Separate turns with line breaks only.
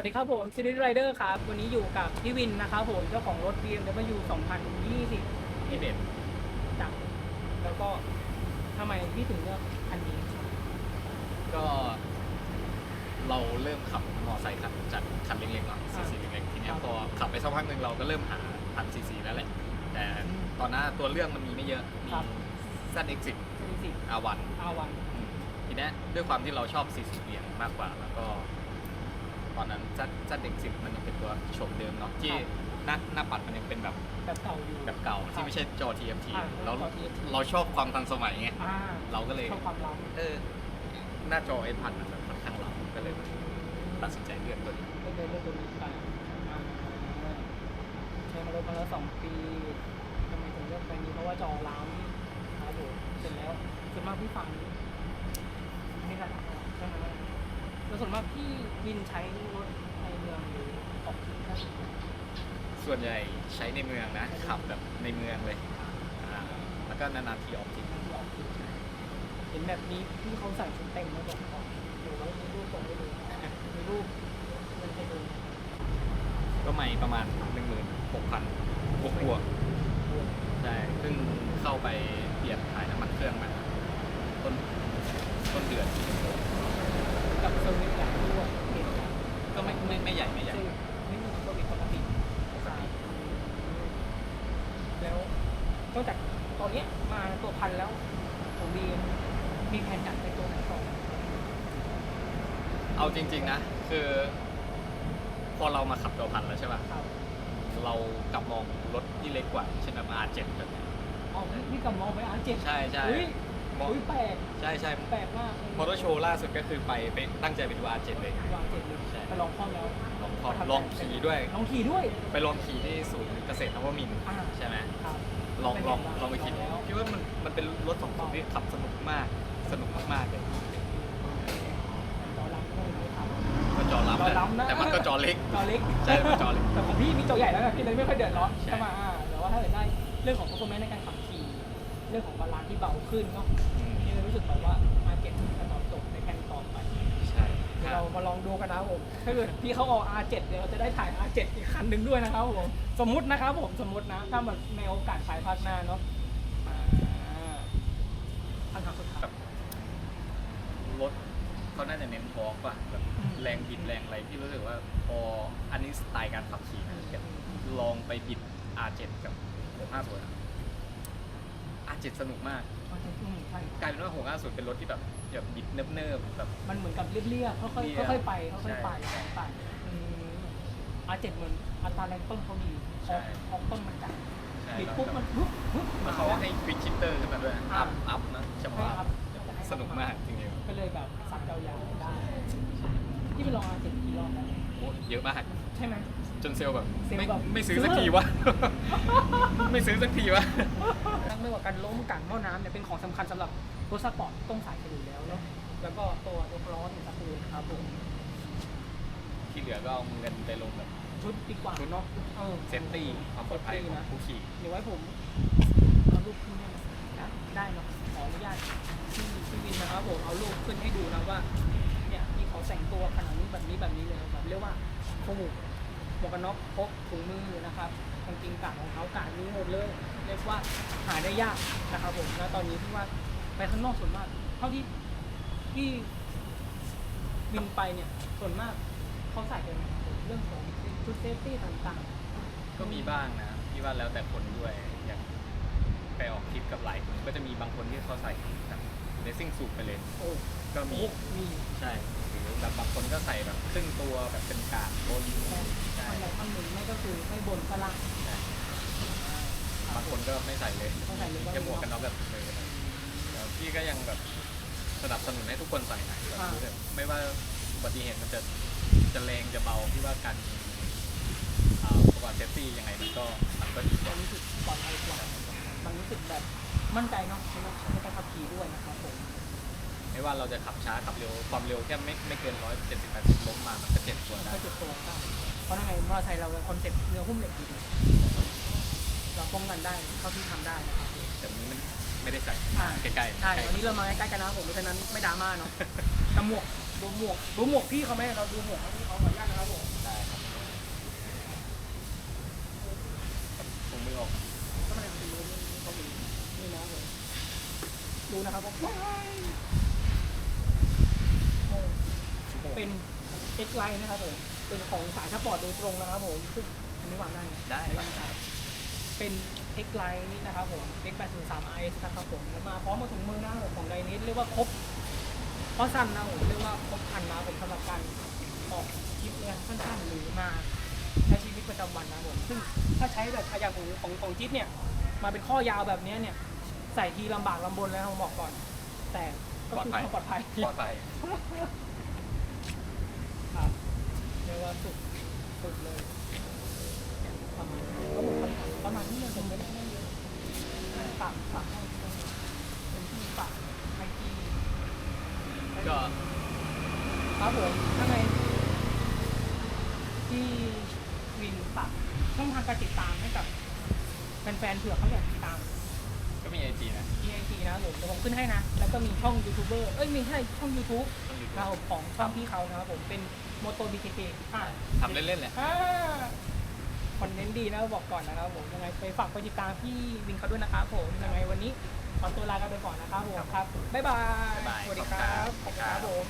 วัสดีครับผมซินิไรเดอร์ครับ วันนี้อยู่กับพี่วินนะครับผมเจ้าของรถ BMW 2020
ที่เด็ด
จักรแล้วก็ทำไมพี่ถึงเลือกอันนี้
ก็เราเริ่มขับมอไซค์คันจากคันเล็กๆเนาะซีซีเล็กๆทีเนี้ยพอขับไปสักพักหนึ่งเราก็เริ่มหาพันซีซีแล้วแหละ แต่ตอนหน้าตัวเรื่องมันมีไม่เยอะ มี
ครับ
ZX10
ซีสิ
R1
อาวัน
อืมทีเนี้ยด้วยความที่เราชอบซีซีเหรียญมากกว่าแล้วก็ต อนนั้น Z ZX10 มันยังเป็นตัวโฉมเดิมเนาะที่หน้าหน้าปัดมันยังเป็นแบบ
แบบเก่าอยู่
แบบเก่าที่ไม่ใช่จอ TFT
อ่า
แล้ว
จอ TFT
เราชอบความทันสมัยไง
อ่า
เราก็เลย
ชอบความล้ำ
เออหน้าจอไอพันมันแบบค่อนข้างล้ำก็เลยตัดสินใจเลือกตัวนี้
ก็เลยเลือกตัวนี้ไปอ่าใช้มารถมาแล้วสองปีทำไมถึงเลือกไปนี้เพราะว่าจอล้ำครับผมเสร็จแล้วส่วนมากพี่ฟังไม่ได้ใช่ไหม แล้วส่วนมากพี่วินใช้รถในเมืองหรือออกที่ข้างนอก
ส่วนใหญ่ใช้ในเมืองนะขับแบบในเมืองเลยอ่าแล้วก็นานๆทีออกทริป
ที่ออกที่เห็นแบบนี้ที่เขาใส่ชุดเต็มมาบอกออกหรือว่ามีรูปส่งให้ดูมีรูปมันให้ดู
ก็ใหม่ประมาณ 1 6 0 0 0บวกบวกๆใช่เพิ่งเข้าไปเปลี่ยนถ่ายน้ำมันเครื่องมาต้นต้นเดือน
กับสวิตช์หลายรูปเห็นกัน
ก็ ไม่ไม่ไม่ใหญ่ไม่ใหญ่
ไม่มีสวิตช์ปกติใช่แล้วนอกจากตอนเนี้ยมาตัวพันแล้วผมมีมีแผนจัดไปตัวไหนต่อ
เอาจริง ๆ นะ คือ พอเรามาขับตัวพันแล้วใช่ป่ะ
ครับ
เรากลับมองรถที่เล็กกว่าเช่นแบบ R7 แบบเนี้ย
อ๋อพี่กับมองไปอาร์เจ็ด
ใช่ใช่
อุ้ย
มอง
อุ้ยแปลก
ใช่ใช่
แปลกมาก
มอเตอร์โชว์ล่าสุดก็คือไปไปตั้งใจไปดู R7 เลย
วางเจ็ดเลย
ใช่
ไปลองข้อแล้ว
ลองขอลองขี่ด้วย
ลองขี่ด้วย
ไปลองขี่ที่ศูนย์เกษตรนวมินทร์
อ่า
ใช่ไหม
ครับ
ลองลองลองไป
ไป
ขี่
เห็นแล้ว
คิดว่ามันมันเป็นรถสองตัวที่ขับสนุกมากสนุกมากๆเลย
จอรับก็ไม่ครับ
ก็จอรับ
จอรับนะ
แต่มันก็จอเล็ก
จอเล็ก
ใช่มันจอเล็ก
แต่ของพี่มีจอใหญ่แล้วนะพี่เลยไม่ค่อยเดือดร้อน
ใช่
ใช่ไหมอ่าแต่ว่าถ้าเกิดได้เรื่องของ performance ในการขับขี่ เรื่องของบาลานซ์ที่เบาขึ้นเนาะ
อืม
พี่เลยรู้สึกแบบว่ามาเก็ตจะตอบโจทย์ในแผ่นต่อไป
ใช่
เดี๋ยวเรามาลองดูกันนะครับผมถ้าเกิดพี่เขาออก R7 เดี๋ยวเราจะได้ถ่าย R7 อีกคันหนึ่งด้วยนะครับผมสมมุตินะครับผมสมมุตินะ ถ้ามันในโอกาสภายภาคหน้าเนาะอ่าคำถามสุดท้าย
แบบรถเขาน่าจะเน้นทอร์กป่ะแบบ
อืม
แรงบิดแรงอะไรที่รู้สึกว่าพออันนี้สไตล์การขับขี่นะแบบลองไปบิด R7 กับ650อะ R7 สนุกมาก
อืมใช่
กลายเป็นว่า650เป็นรถที่แบบแบบบิดเนิบๆแบบ
มันเหมือนกับเรียบๆค่อย
เรี
ๆ
ยบ
ค่อยๆไปค่อยๆไป
ใช่
ไปอืม R7 เหมือนอัตราแรงต้นเขาดี
ใช่
ออกต้นมันจัด
ใช่
บิด
แล้ว
ปุ๊บมันปุ๊บปุ๊บ
แล้วเขาให้ควิกชิตเตอร์ขึ้นมาด้วย
อ่า
อัพอัพนะจังหวะ
ให้อัพ
สนุกมากจริง
ก็เลยแบบสักยาวๆได้ ที่ไปลอง R7 กี่รอบแล้ว
ๆ โอ้เยอะมาก
ใช่ไหม
จนเซลล์แบบ
เซลล์
ไม่
แบบ
ไม่ซื้อ
ซื้อ
สักทีวะ ไม่ซื้อสักทีวะ
ไม่ว่าการล้มกันหม้อน้ำเนี่ยเป็นของสำคัญสำหรับรถสปอร์ตต้องใส่กันอยู่แล้วเนาะแล้วก็ตัวตัวล้อเนี่ยสกรูนะครับผม
ที่เหลือก็เอาเงินไปลงแบบ
ชุดดีกว่า
ชุด
เนาะเออ
เซฟตี้ความปลอดภัยของผู้ขี่
เดี๋ยวไว้ผมเอารูปขึ้นได้ไหมได้เนาะขออนุญาตที่ที่วินนะครับผมเอารูปขึ้นให้ดูนะว่าเนี่ยที่เขา แต่งตัวขนาดนี้แบบนี้แบบนี้เลยแบบเรียกว่าโคหมูหมวกกันน็อกพกถุงมือนะครับกางเกงกาดของเขากาดนี้หมดเลย เรียกว่าหาได้ยากนะครับผมแล้วตอนนี้ที่ว่าไปข้างนอกส่วนมาก เท่าที่ที่บินไปเนี่ยส่วนมากเขาใส่กันไหมครับผมเรื่องของชุดเซฟตี้ต่างๆ
ก็มีบ้างนะพี่ว่าแล้วแต่คนด้วยอย่างไปออกทริปกับหลายคนก็จะมีบางคนที่เขาใส่แบบเลสซิ่งสูทไปเลย
โอ้
ก็มี
มี
ใช่หรือ แบบบางคนก็ใส่แบบครึ่งตัวแบบเป็นกาดบน
แต่
ใช่
ข้างใดข้างหนึ่งไม่ก็คือไม่บนก็ล่าง
ใช่บางคนก็ไม่ใส่เลย
ไม่ใส่เลยก็มี
แค่หมวกกันน็อกแบบเลยแล้วพี่ก็ยังแบบสนับสนุนให้ทุกคนใส่นะแบบรู้สึกไม่ว่าอุบัติเหตุมันจะจะแรงจะเบาพี่ว่าการมีอ่าอุปกรณ์เซฟตี้ยังไงมันก็มันก็ดีก
มั
ว่าน
รู้สึกปลอดภัยกว่ามันรู้สึกแบบมั่นใจเนาะในการขับขี่ด้วย
ไม่ว่าเราจะขับช้าขับเร็วความเร็วแค่ไม่ไม่เกินร้อยเจ็ดสิบแปดสิบล้มมามันก็เจ็บตัวได้
ก็จ็ดตัวได้เพราะยังไงมอเตอร์ไซค์เราคอนเซ็ปต์เรือหุ้มเหล็กดีเราป้องกันได้เท่าที่ทำได้นะครับ
แต่วันนี้มันไม่ได้ใส่ใกล้ๆ
ใช่วันนี้เรามาใกล้ๆกันนะครับผมเพราะฉะนั้นไม่ดราม่าเนาะแต่หมวกดูหมวกดูหมวกพี่เขาไหมเราดูหมวกเขาพี่เขาขออนุญาตนะครับผมได้ครับผมไม่ออ
ก
ก็ไม่ได้ดูนี่นะผมดูนะครับผม เป็น X Line นะครับผม เป็นของสายสปอร์ตโดยตรงนะครับผมซึ่งอันนี้วางได้หม
ได้
ม่ต้องใช้เป็น X Line นะครับผม X 8 0 3 RS นะครับผมแล้วมาพร้อมกับถุงมือนะครับผมของไดนิสเรียกว่าครบเพราะสั้นนะผมเรียกว่าครบครันนะครับผมสำหรับการออกคลิปงานสั้นๆหรือมาใช้ชีวิตประจำวันนะครับผมซึ่งถ้าใช้แบบอย่างของของของจิ๊ดเนี่ย มาเป็นข้อยาวแบบเนี้ยเนี่ย ใส่ทีลำบากลำบนแล้วผมบอกก่อน แต่ก็คือความปลอดภัย
ปลอดภัย
ครับเรียกว่าสุดสุดเลยประมาณนี้ก็ผมประมาณนี้เลยผมไม่ได้ไม่เยอะฝากฝากให้เป็นที่ฝากไอจี
ก็
ครับผมข้างในที่วินฝากช่องทางการติดตามให้กับแฟนๆเผื่อเขาอยากติดตาม
ก็มีไอจีนะ
ที่ไอจีนะผมเดี๋ยวผมขึ้นให้นะ แล้วก็มีช่องยูทูบเบอร์ เอ้ยม่ใช่ช่อง
ยู่
นะ ครับผมของช่องพี่เขานะครับผมเป็นโมโตบีเคเคอ่า
ทำเล่นๆแหละ
อ่าคอนเทนต์ดีนะบอกก่อนนะครับผมยังไงไปฝากไปติดตามพี่วินเขาด้วยนะครับผมยังไงวันนี้ขอตัวลากันไปก่อนนะครับผมครับบ๊ายบาย
บ๊ายบาย
สวัสดีค
ขอบคุณครั
รับบขอบคุณครับผม